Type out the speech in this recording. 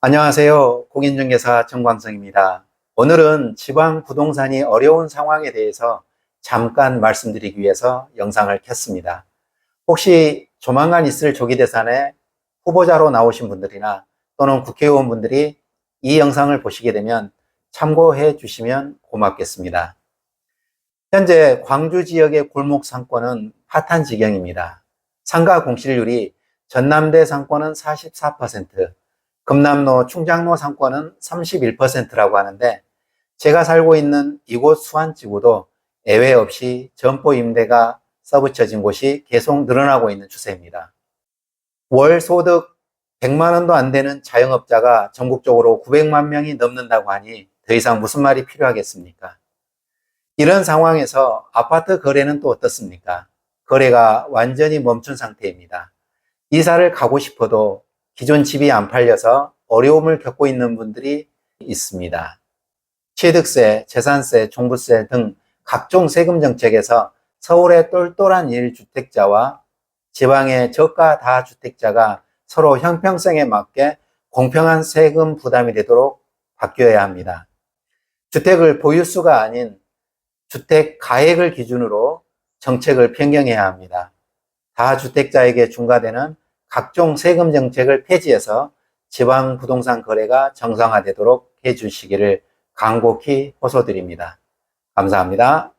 안녕하세요. 공인중개사 정광성입니다. 오늘은 지방 부동산이 어려운 상황에 대해서 잠깐 말씀드리기 위해서 영상을 켰습니다. 혹시 조만간 있을 조기대산에 후보자로 나오신 분들이나 또는 국회의원분들이 이 영상을 보시게 되면 참고해 주시면 고맙겠습니다. 현재 광주 지역의 골목 상권은 파탄 지경입니다. 상가 공실률이 전남대 상권은 44%, 금남로 충장로 상권은 31%라고 하는데 제가 살고 있는 이곳 수안지구도 예외 없이 점포 임대가 써붙여진 곳이 계속 늘어나고 있는 추세입니다. 월 소득 100만 원도 안 되는 자영업자가 전국적으로 900만 명이 넘는다고 하니 더 이상 무슨 말이 필요하겠습니까? 이런 상황에서 아파트 거래는 또 어떻습니까? 거래가 완전히 멈춘 상태입니다. 이사를 가고 싶어도 기존 집이 안 팔려서 어려움을 겪고 있는 분들이 있습니다. 취득세, 재산세, 종부세 등 각종 세금 정책에서 서울의 똘똘한 1주택자와 지방의 저가 다주택자가 서로 형평성에 맞게 공평한 세금 부담이 되도록 바뀌어야 합니다. 주택을 보유수가 아닌 주택 가액을 기준으로 정책을 변경해야 합니다. 다주택자에게 중과되는 각종 세금 정책을 폐지해서 지방 부동산 거래가 정상화되도록 해주시기를 간곡히 호소드립니다. 감사합니다.